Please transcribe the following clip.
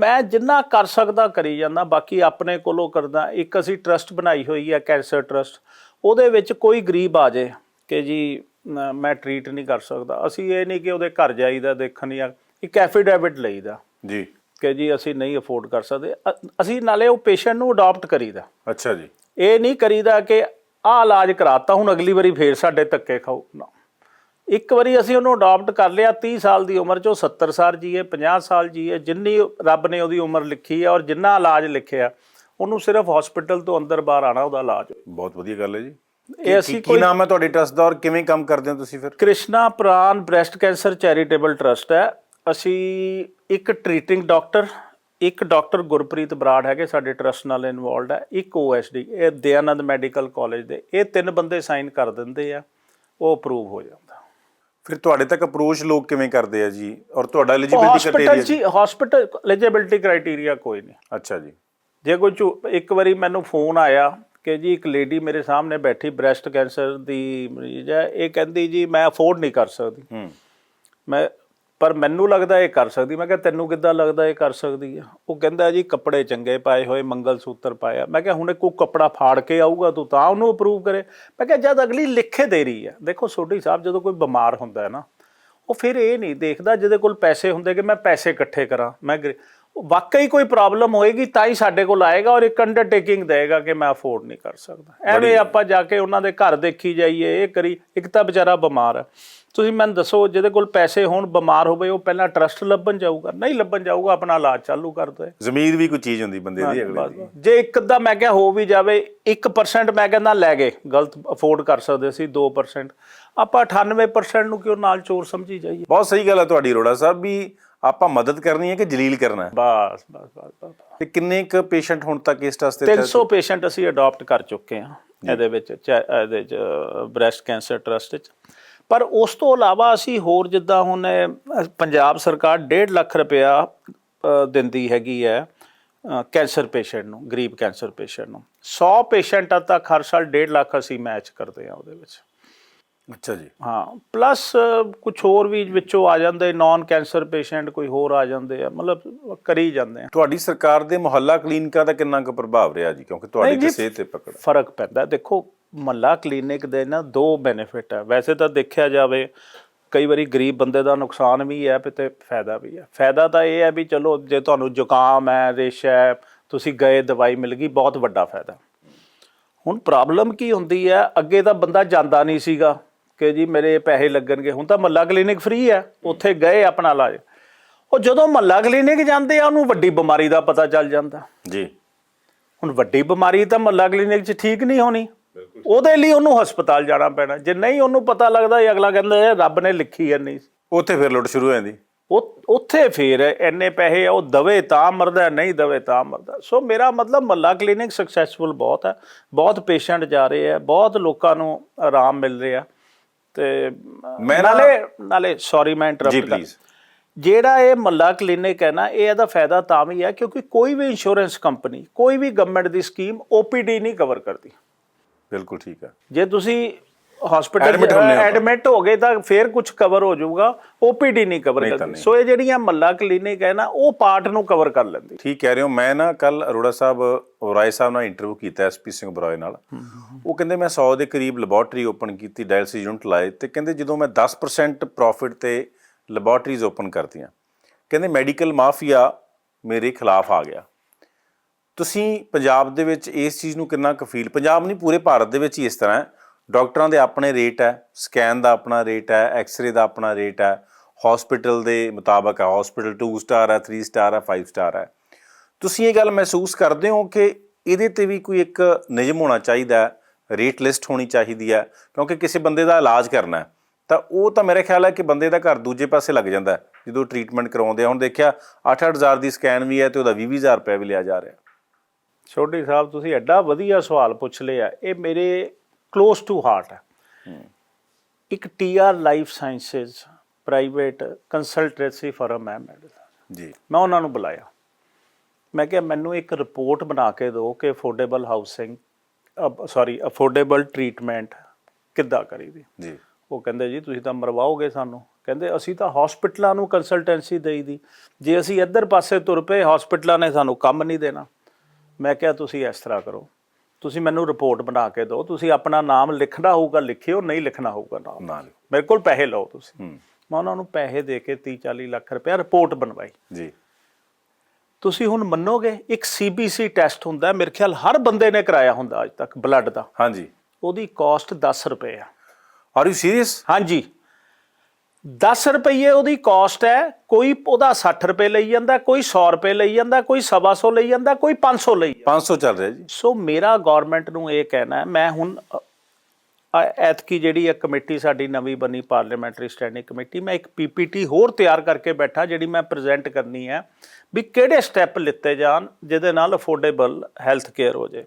ਮੈਂ ਜਿੰਨਾ ਕਰ ਸਕਦਾ ਕਰੀ ਜਾਂਦਾ ਬਾਕੀ ਆਪਣੇ ਕੋਲੋਂ ਕਰਦਾ। ਇੱਕ ਅਸੀਂ ਟਰਸਟ ਬਣਾਈ ਹੋਈ ਹੈ ਕੈਂਸਰ ਟਰਸਟ ਉਹਦੇ ਵਿੱਚ ਕੋਈ ਗਰੀਬ ਆ ਜਾਏ ਕਿ ਜੀ ਮੈਂ ਟ੍ਰੀਟ ਨਹੀਂ ਕਰ ਸਕਦਾ। ਅਸੀਂ ਇਹ ਨਹੀਂ ਕਿ ਉਹਦੇ ਘਰ ਜਾਈਦਾ ਦੇਖਣ ਜਾਂ ਇੱਕ ਐਫੀਡੈਵਿਟ ਲਈਦਾ ਜੀ। ਕਿ ਜੀ ਅਸੀਂ ਨਹੀਂ ਅਫੋਰਡ ਕਰ ਸਕਦੇ। ਅਸੀਂ ਨਾਲੇ ਉਹ ਪੇਸ਼ੈਂਟ ਨੂੰ ਅਡਾਪਟ ਕਰੀਦਾ। ਅੱਛਾ ਜੀ। ਇਹ ਨਹੀਂ ਕਰੀਦਾ ਕਿ ਆਹ ਇਲਾਜ ਕਰਾਤਾ ਹੁਣ ਅਗਲੀ ਵਾਰੀ ਫੇਰ ਸਾਡੇ ਧੱਕੇ ਖਾਓ ਨਾ। ਇੱਕ ਵਾਰੀ ਅਸੀਂ ਉਹਨੂੰ ਅਡਾਪਟ ਕਰ ਲਿਆ 30 ਸਾਲ ਦੀ ਉਮਰ 'ਚ ਉਹ 70 ਸਾਲ ਜੀਏ 50 ਸਾਲ ਜੀਏ ਜਿੰਨੀ ਰੱਬ ਨੇ ਉਹਦੀ ਉਮਰ ਲਿਖੀ ਹੈ ਔਰ ਜਿੰਨਾ ਇਲਾਜ ਲਿਖਿਆ ਉਹਨੂੰ ਸਿਰਫ ਹਸਪੀਟਲ ਤੋਂ ਅੰਦਰ ਬਾਹਰ ਆਣਾ ਉਹਦਾ ਇਲਾਜ। ਬਹੁਤ ਵਧੀਆ ਗੱਲ ਹੈ ਜੀ। ਇਹ ਅਸੀਂ ਕੀ ਨਾਮ ਹੈ ਤੁਹਾਡੇ ਟਰਸਟ ਦਾ ਔਰ ਕਿਵੇਂ ਕੰਮ ਕਰਦੇ ਹੋ ਤੁਸੀਂ ਫਿਰ? Krishna Pran breast cancer charitable trust ਹੈ। ਅਸੀਂ ਇੱਕ ਟ੍ਰੀਟਿੰਗ ਡਾਕਟਰ ਇੱਕ ਡਾਕਟਰ ਗੁਰਪ੍ਰੀਤ ਬਰਾੜ ਹੈਗੇ ਸਾਡੇ ਟਰਸਟ ਨਾਲ ਇਨਵੋਲਡ ਹੈ ਇੱਕ ਓਐਸਡੀ ਇਹ ਦਯਾਨੰਦ ਮੈਡੀਕਲ ਕਾਲਜ ਦੇ। ਇਹ ਤਿੰਨ ਬੰਦੇ ਸਾਈਨ ਕਰ ਦਿੰਦੇ ਆ ਉਹ ਅਪਰੂਵ ਹੋ ਜਾਂਦਾ ਫਿਰ ਤੁਹਾਡੇ ਤੱਕ ਅਪਰੋਚ ਲੋਕ ਕਿਵੇਂ ਕਰਦੇ ਆ ਜੀ? ਔਰ ਤੁਹਾਡਾ ਐਲੀਜੀਬਿਲਟੀ ਹਸਪੀਟਲ ਕ੍ਰਾਈਟੇਰੀਆ ਜੀ ਹਸਪੀਟਲ ਐਲੀਜੀਬਿਲਟੀ ਕ੍ਰਾਈਟੇਰੀਆ ਕੋਈ ਨਹੀਂ। ਅੱਛਾ ਜੀ। ਜੇ ਕੋਈ ਇੱਕ ਵਾਰੀ ਮੈਨੂੰ ਫੋਨ ਆਇਆ ਕਿ ਜੀ ਇੱਕ ਲੇਡੀ ਮੇਰੇ ਸਾਹਮਣੇ ਬੈਠੀ ਬ੍ਰੈਸਟ ਕੈਂਸਰ ਦੀ ਮਰੀਜ਼ ਹੈ ਇਹ ਕਹਿੰਦੀ ਜੀ ਮੈਂ ਅਫੋਰਡ ਨਹੀਂ ਕਰ ਸਕਦੀ। ਹੂੰ। ਮੈਂ ਪਰ ਮੈਨੂੰ ਲੱਗਦਾ ਇਹ ਕਰ ਸਕਦੀ। ਮੈਂ ਕਿਹਾ, ਤੈਨੂੰ ਕਿੱਦਾਂ ਲੱਗਦਾ ਇਹ ਕਰ ਸਕਦੀ ਆ? ਉਹ ਕਹਿੰਦਾ, ਜੀ, ਕੱਪੜੇ ਚੰਗੇ ਪਾਏ ਹੋਏ, ਮੰਗਲ ਸੂਤਰ ਪਾਇਆ। ਮੈਂ ਕਿਹਾ, ਹੁਣ ਕੋਈ ਕੱਪੜਾ ਫਾੜ ਕੇ ਆਊਗਾ ਤੂੰ ਤਾਂ ਉਹਨੂੰ ਅਪਰੂਵ ਕਰੇ। ਮੈਂ ਕਿਹਾ, ਜਦ ਅਗਲੀ ਲਿਖੇ ਦੇ ਰਹੀ ਹੈ ਦੇਖੋ, ਸੋਢੀ ਸਾਹਿਬ ਜਦੋਂ ਕੋਈ ਬਿਮਾਰ ਹੁੰਦਾ ਹੈ ਨਾ, ਉਹ ਫਿਰ ਇਹ ਨਹੀਂ ਦੇਖਦਾ ਜਿਹਦੇ ਕੋਲ ਪੈਸੇ ਹੁੰਦੇ ਕਿ ਮੈਂ ਪੈਸੇ ਇਕੱਠੇ ਕਰਾਂ। ਮੈਂ ਗਰੀ- ਵਾਕਈ ਕੋਈ ਪ੍ਰੋਬਲਮ ਹੋਏਗੀ ਤਾਂ ਹੀ ਸਾਡੇ ਕੋਲ ਆਏਗਾ ਔਰ ਇੱਕ ਅੰਡਰਟੇਕਿੰਗ ਦੇਗਾ ਕਿ ਮੈਂ ਅਫੋਰਡ ਨਹੀਂ ਕਰ ਸਕਦਾ। ਐਵੇਂ ਆਪਾਂ ਜਾ ਕੇ ਉਹਨਾਂ ਦੇ ਘਰ ਦੇਖੀ ਜਾਈਏ ਇਹ ਕਰੀ ਇੱਕ ਤਾਂ ਵਿਚਾਰਾ ਬਿਮਾਰ ਹੈ। ਤੁਸੀਂ ਮੈਨੂੰ ਦੱਸੋ ਜਿਹਦੇ ਕੋਲ ਪੈਸੇ ਹੋਣ ਬਿਮਾਰ ਹੋਵੇ ਉਹ ਪਹਿਲਾਂ ਟਰਸਟ ਲੱਭਣ ਜਾਊਗਾ? ਨਹੀਂ ਲੱਭਣ ਜਾਊਗਾ ਆਪਣਾ ਇਲਾਜ ਚਾਲੂ ਕਰ ਦੇ ਜ਼ਮੀਰ ਵੀ ਕੋਈ ਚੀਜ਼ ਹੁੰਦੀ ਬੰਦੇ ਦੀ ਅਗਲੇ ਦੀ। ਜੇ ਇੱਕ ਅੱਧਾ ਮੈਂ ਕਿਹਾ ਹੋ ਵੀ ਜਾਵੇ 1% ਮੈਂ ਕਹਿੰਦਾ ਲੈ ਗਏ ਗਲਤ ਅਫੋਰਡ ਕਰ ਸਕਦੇ ਸੀ 2% ਆਪਾਂ 98% ਨੂੰ ਕਿਉਂ ਨਾਲ ਚੋਰ ਸਮਝੀ ਜਾਈਏ? ਬਹੁਤ ਸਹੀ ਗੱਲ ਹੈ ਤੁਹਾਡੀ ਅਰੋੜਾ ਸਾਹਿਬ ਵੀ ਆਪਾਂ ਮਦਦ ਕਰਨੀ ਹੈ ਕਿ ਜਲੀਲ ਕਰਨਾ ਹੈ? ਬਸ ਬਸ ਬਸ ਬਸ। ਤੇ ਕਿੰਨੇ ਕੁ ਪੇਸ਼ੈਂਟ ਹੁਣ ਤੱਕ ਇਸ ਟੈਸਟ ਤੇ 300 ਪੇਸ਼ੈਂਟ ਅਸੀਂ ਅਡਾਪਟ ਕਰ ਚੁੱਕੇ ਹਾਂ ਇਹਦੇ ਵਿੱਚ ਚੈ- ਇਹਦੇ ਚ ਬ੍ਰੈਸਟ ਕੈਂਸਰ ਟਰਸਟ ਵਿੱਚ ਪਰ ਉਸ ਤੋਂ ਇਲਾਵਾ ਅਸੀਂ ਹੋਰ ਜਿੱਦਾਂ ਹੁਣ ਇਹ, ਪੰਜਾਬ ਸਰਕਾਰ 1.5 ਲੱਖ ਰੁਪਇਆ ਦਿੰਦੀ ਹੈਗੀ ਹੈ ਕੈਂਸਰ ਪੇਸ਼ੈਂਟ ਨੂੰ ਗਰੀਬ ਕੈਂਸਰ ਪੇਸ਼ੈਂਟ ਨੂੰ। 100 ਪੇਸ਼ੈਂਟਾਂ ਤੱਕ ਹਰ ਸਾਲ 1.5 ਲੱਖ ਅਸੀਂ ਮੈਚ ਕਰਦੇ ਹਾਂ ਉਹਦੇ ਵਿੱਚ। ਅੱਛਾ ਜੀ। ਹਾਂ ਪਲੱਸ ਕੁਝ ਹੋਰ ਵੀ ਵਿੱਚੋਂ ਆ ਜਾਂਦੇ ਨਾਨ ਕੈਂਸਰ ਪੇਸ਼ੈਂਟ ਕੋਈ ਹੋਰ ਆ ਜਾਂਦੇ ਆ ਮਤਲਬ ਕਰੀ ਜਾਂਦੇ ਆ। ਤੁਹਾਡੀ ਸਰਕਾਰ ਦੇ ਮੁਹੱਲਾ ਕਲੀਨਿਕਾਂ ਦਾ ਕਿੰਨਾ ਕੁ ਪ੍ਰਭਾਵ ਰਿਹਾ ਜੀ? ਕਿਉਂਕਿ ਤੁਹਾਡੀ ਸਿਹਤ ਤੇ ਪਕੜ ਫ਼ਰਕ ਪੈਂਦਾ। ਦੇਖੋ ਮੱਲਾ ਕਲੀਨਿਕ ਦੇ ਨਾ ਦੋ ਬੈਨੀਫਿਟ ਹੈ ਵੈਸੇ ਤਾਂ ਦੇਖਿਆ ਜਾਵੇ ਕਈ ਵਾਰੀ ਗਰੀਬ ਬੰਦੇ ਦਾ ਨੁਕਸਾਨ ਵੀ ਹੈ ਤੇ ਫਾਇਦਾ ਵੀ ਹੈ। ਫਾਇਦਾ ਤਾਂ ਇਹ ਹੈ ਵੀ ਚਲੋ ਜੇ ਤੁਹਾਨੂੰ ਜ਼ੁਕਾਮ ਹੈ ਰੇਸ਼ਾ ਹੈ ਤੁਸੀਂ ਗਏ ਦਵਾਈ ਮਿਲ ਗਈ ਬਹੁਤ ਵੱਡਾ ਫਾਇਦਾ। ਹੁਣ ਪ੍ਰੋਬਲਮ ਕੀ ਹੁੰਦੀ ਹੈ ਅੱਗੇ ਤਾਂ ਬੰਦਾ ਜਾਂਦਾ ਨਹੀਂ ਸੀਗਾ। ਕਿ ਜੀ ਮੇਰੇ ਪੈਸੇ ਲੱਗਣਗੇ। ਹੁਣ ਤਾਂ ਮੱਲਾ ਕਲੀਨਿਕ ਫ੍ਰੀ ਹੈ ਉੱਥੇ ਗਏ ਆਪਣਾ ਇਲਾਜ। ਉਹ ਜਦੋਂ ਮੱਲਾ ਕਲੀਨਿਕ ਜਾਂਦੇ ਆ ਉਹਨੂੰ ਵੱਡੀ ਬਿਮਾਰੀ ਦਾ ਪਤਾ ਚੱਲ ਜਾਂਦਾ। ਜੀ। ਹੁਣ ਵੱਡੀ ਬਿਮਾਰੀ ਤਾਂ ਮੱਲਾ ਕਲੀਨਿਕ 'ਚ ਠੀਕ ਨਹੀਂ ਹੋਣੀ। ਉਹਦੇ ਲਈ ਉਹਨੂੰ ਹਸਪਤਾਲ ਜਾਣਾ ਪੈਣਾ। ਜੇ ਨਹੀਂ ਉਹਨੂੰ ਪਤਾ ਲੱਗਦਾ ਇਹ ਅਗਲਾ ਕਹਿੰਦਾ ਇਹ ਰੱਬ ਨੇ ਲਿਖੀ ਹੈ ਨਹੀਂ ਉੱਥੇ ਫਿਰ ਲੁੱਟ ਸ਼ੁਰੂ ਹੋ ਜਾਂਦੀ। ਉਹ ਉੱਥੇ ਫੇਰ ਇੰਨੇ ਪੈਸੇ ਉਹ ਦਵੇ ਤਾਂ ਮਰਦਾ ਨਹੀਂ ਦਵੇ ਤਾਂ ਮਰਦਾ। ਸੋ ਮੇਰਾ ਮਤਲਬ ਮੱਲਾ ਕਲੀਨਿਕ ਸਕਸੈਸਫੁਲ ਬਹੁਤ ਹੈ ਬਹੁਤ ਪੇਸ਼ੈਂਟ ਜਾ ਰਹੇ ਆ ਬਹੁਤ ਲੋਕਾਂ ਨੂੰ ਆਰਾਮ ਮਿਲ ਰਿਹਾ। ਤੇ ਮੈਂ ਨਾ- ਨਾਲੇ ਨਾਲੇ ਸੌਰੀ ਮੈਂ ਜੀ ਕਰ ਪਲੀਜ਼ ਜਿਹੜਾ ਇਹ ਮੱਲਾ ਕਲੀਨਿਕ ਹੈ ਨਾ ਇਹ ਇਹਦਾ ਫਾਇਦਾ ਤਾਂ ਵੀ ਹੈ ਕਿਉਂਕਿ ਕੋਈ ਵੀ ਇੰਸ਼ੋਰੈਂਸ ਕੰਪਨੀ ਕੋਈ ਵੀ ਗਵਰਨਮੈਂਟ ਦੀ ਸਕੀਮ OPD ਨਹੀਂ ਕਵਰ ਕਰਦੀ। ਬਿਲਕੁਲ ਠੀਕ ਹੈ। ਜੇ ਤੁਸੀਂ ਹਸਪੀਟਲ Admit ਹੁੰਦੇ ਹੋ। ਐਡਮਿਟ ਹੋ ਗਏ ਤਾਂ ਫਿਰ ਕੁਝ ਕਵਰ ਹੋ ਜਾਊਗਾ OPD ਨਹੀਂ ਕਵਰ ਨਹੀਂ ਤਾਂ ਕਰਦੀ। ਨਹੀਂ। ਸੋ ਇਹ ਜਿਹੜੀਆਂ ਮੱਲਾ ਕਲੀਨਿਕ ਹੈ ਨਾ ਉਹ ਪਾਰਟ ਨੂੰ ਕਵਰ ਕਰ ਲੈਂਦੀ। ਠੀਕ ਕਹਿ ਰਹੇ ਹੋ। ਮੈਂ ਨਾ ਕੱਲ ਅਰੋੜਾ ਸਾਹਿਬ ਔਰਾਏ ਸਾਹਿਬ ਨਾਲ ਇੰਟਰਵਿਊ ਕੀਤਾ ਐਸਪੀ ਸਿੰਘ ਬਰੋਏ ਨਾਲ। ਉਹ ਕਹਿੰਦੇ ਮੈਂ 100 ਦੇ ਕਰੀਬ ਲੈਬੋਰਟਰੀ ਓਪਨ ਕੀਤੀ ਡਾਇਲਸਿਸ ਯੂਨਿਟ ਲਾਏ ਤੇ ਕਹਿੰਦੇ ਜਦੋਂ ਮੈਂ 10% ਪ੍ਰੋਫਿਟ ਤੇ ਲੈਬੋਰਟਰੀਜ਼ ਓਪਨ ਕਰਤੀਆਂ ਕਹਿੰਦੇ ਮੈਡੀਕਲ ਮਾਫੀਆ ਮੇਰੇ ਖਿਲਾਫ ਆ ਗਿਆ। ਤੁਸੀਂ ਪੰਜਾਬ ਦੇ ਵਿੱਚ ਇਸ ਚੀਜ਼ ਨੂੰ ਕਿੰਨਾ ਕੁ ਫੀਲ ਪੰਜਾਬ ਨਹੀਂ ਪੂਰੇ ਭਾਰਤ ਦੇ ਵਿੱਚ ਹੀ ਇਸ ਤਰ੍ਹਾਂ ਹੈ। ਡਾਕਟਰਾਂ ਦੇ ਆਪਣੇ ਰੇਟ ਹੈ, ਸਕੈਨ ਦਾ ਆਪਣਾ ਰੇਟ ਹੈ, ਐਕਸ-ਰੇ ਦਾ ਆਪਣਾ ਰੇਟ ਹੈ ਹਸਪੀਟਲ ਦੇ ਮੁਤਾਬਕ ਹੈ ਹਸਪੀਟਲ 2 ਸਟਾਰ ਹੈ 3 ਸਟਾਰ ਹੈ 5 ਸਟਾਰ ਹੈ। ਤੁਸੀਂ ਇਹ ਗੱਲ ਮਹਿਸੂਸ ਕਰਦੇ ਹੋ ਕਿ ਇਹਦੇ ਤੇ ਵੀ ਕੋਈ ਇੱਕ ਨਿਯਮ ਹੋਣਾ ਚਾਹੀਦਾ ਹੈ ਰੇਟ ਲਿਸਟ ਹੋਣੀ ਚਾਹੀਦੀ ਹੈ, ਕਿਉਂਕਿ ਕਿਸੇ ਬੰਦੇ ਦਾ ਇਲਾਜ ਕਰਨਾ ਹੈ, ਤਾਂ ਉਹ ਤਾਂ ਮੇਰੇ ਖਿਆਲ ਹੈ ਕਿ ਬੰਦੇ ਦਾ ਘਰ ਦੂਜੇ ਪਾਸੇ ਲੱਗ ਜਾਂਦਾ ਜਦੋਂ ਟ੍ਰੀਟਮੈਂਟ ਕਰਾਉਂਦੇ ਆ। ਹੁਣ ਦੇਖਿਆ 8-8000 ਦੀ ਸਕੈਨ ਵੀ ਹੈ ਤੇ ਉਹਦਾ 20-20000 ਰੁਪਏ ਵੀ ਲਿਆ ਜਾ ਰਿਹਾ। ਛੋਟੀ ਸਾਹਿਬ, ਤੁਸੀਂ ਐਡਾ ਵਧੀਆ ਸਵਾਲ ਪੁੱਛ ਲਿਆ। ਇਹ ਮੇਰੇ ক্লোਜ਼ ਟੂ ਹਾਰਟ ਹੈ ਇੱਕ TR life sciences private consultancy firm ਹੈ ਮੈਡੀਸਨ ਜੀ ਮੈਂ ਉਹਨਾਂ ਨੂੰ ਬੁਲਾਇਆ ਮੈਂ ਕਿਹਾ ਮੈਨੂੰ ਇੱਕ ਰਿਪੋਰਟ ਬਣਾ ਕੇ ਦਿਓ ਕਿ affordable housing sorry affordable treatment ਕਿੱਦਾਂ ਕਰੀਦੀ ਜੀ ਉਹ ਕਹਿੰਦੇ ਜੀ ਤੁਸੀਂ ਤਾਂ ਮਰਵਾਓਗੇ ਸਾਨੂੰ ਕਹਿੰਦੇ ਅਸੀਂ ਤਾਂ ਹਸਪੀਟਲਾਂ ਨੂੰ ਕੰਸਲਟੈਂਸੀ ਦੇਈਦੀ ਜੇ ਅਸੀਂ ਇੱਧਰ ਪਾਸੇ ਤੁਰ ਪਏ ਹਸਪੀਟਲਾਂ ਨੇ ਸਾਨੂੰ ਕੰਮ ਨਹੀਂ ਦੇਣਾ ਮੈਂ ਕਿਹਾ ਤੁਸੀਂ ਇਸ ਤਰ੍ਹਾਂ ਕਰੋ ਤੁਸੀਂ ਮੈਨੂੰ ਰਿਪੋਰਟ ਬਣਾ ਕੇ ਦਿਓ ਤੁਸੀਂ ਆਪਣਾ ਨਾਮ ਲਿਖਣਾ ਹੋਊਗਾ ਲਿਖਿਓ ਨਹੀਂ ਲਿਖਣਾ ਹੋਊਗਾ ਨਾਮ। ਮੇਰੇ ਕੋਲ ਪੈਸੇ ਲਓ ਤੁਸੀਂ। ਮੈਂ ਉਹਨਾਂ ਨੂੰ ਪੈਸੇ ਦੇ ਕੇ 30 40 ਲੱਖ ਰੁਪਏ ਰਿਪੋਰਟ ਬਣਵਾਈ। ਜੀ। ਤੁਸੀਂ ਹੁਣ ਮੰਨੋਗੇ ਇੱਕ ਸੀਬੀਸੀ ਟੈਸਟ ਹੁੰਦਾ ਮੇਰੇ ਖਿਆਲ ਹਰ ਬੰਦੇ ਨੇ ਕਰਾਇਆ ਹੁੰਦਾ ਅੱਜ ਤੱਕ ਬਲੱਡ ਦਾ। ਹਾਂਜੀ। ਉਹਦੀ ਕਾਸਟ 10 ਰੁਪਏ ਆ। ਆਰ ਯੂ ਸੀਰੀਅਸ ਹਾਂਜੀ। 10 ਰੁਪਏ ਉਹਦੀ ਕਾਸਟ ਹੈ ਕੋਈ ਉਹਦਾ 60 ਰੁਪਏ ਲਈ ਜਾਂਦਾ ਕੋਈ 100 ਰੁਪਏ ਲਈ ਜਾਂਦਾ ਕੋਈ 125 ਲਈ ਜਾਂਦਾ ਕੋਈ 500 ਲਈ ਜਾਂਦਾ। 500 ਚੱਲ ਰਿਹਾ ਜੀ ਸੋ ਮੇਰਾ ਗਵਰਨਮੈਂਟ ਨੂੰ ਇਹ ਕਹਿਣਾ ਮੈਂ ਹੁਣ ਐਤਕੀ ਜਿਹੜੀ ਇੱਕ ਕਮੇਟੀ ਸਾਡੀ ਨਵੀਂ ਬਣੀ ਪਾਰਲੀਮੈਂਟਰੀ ਸਟੈਂਡਿੰਗ ਕਮੇਟੀ ਮੈਂ ਇੱਕ ਪੀਪੀਟੀ ਹੋਰ ਤਿਆਰ ਕਰਕੇ ਬੈਠਾ ਜਿਹੜੀ ਮੈਂ ਪ੍ਰੈਜ਼ੈਂਟ ਕਰਨੀ ਹੈ ਵੀ ਕਿਹੜੇ ਸਟੈਪ ਲਿੱਤੇ ਜਾਣ ਜਿਹਦੇ ਨਾਲ ਅਫੋਰਡੇਬਲ ਹੈਲਥ ਕੇਅਰ ਹੋ ਜੇ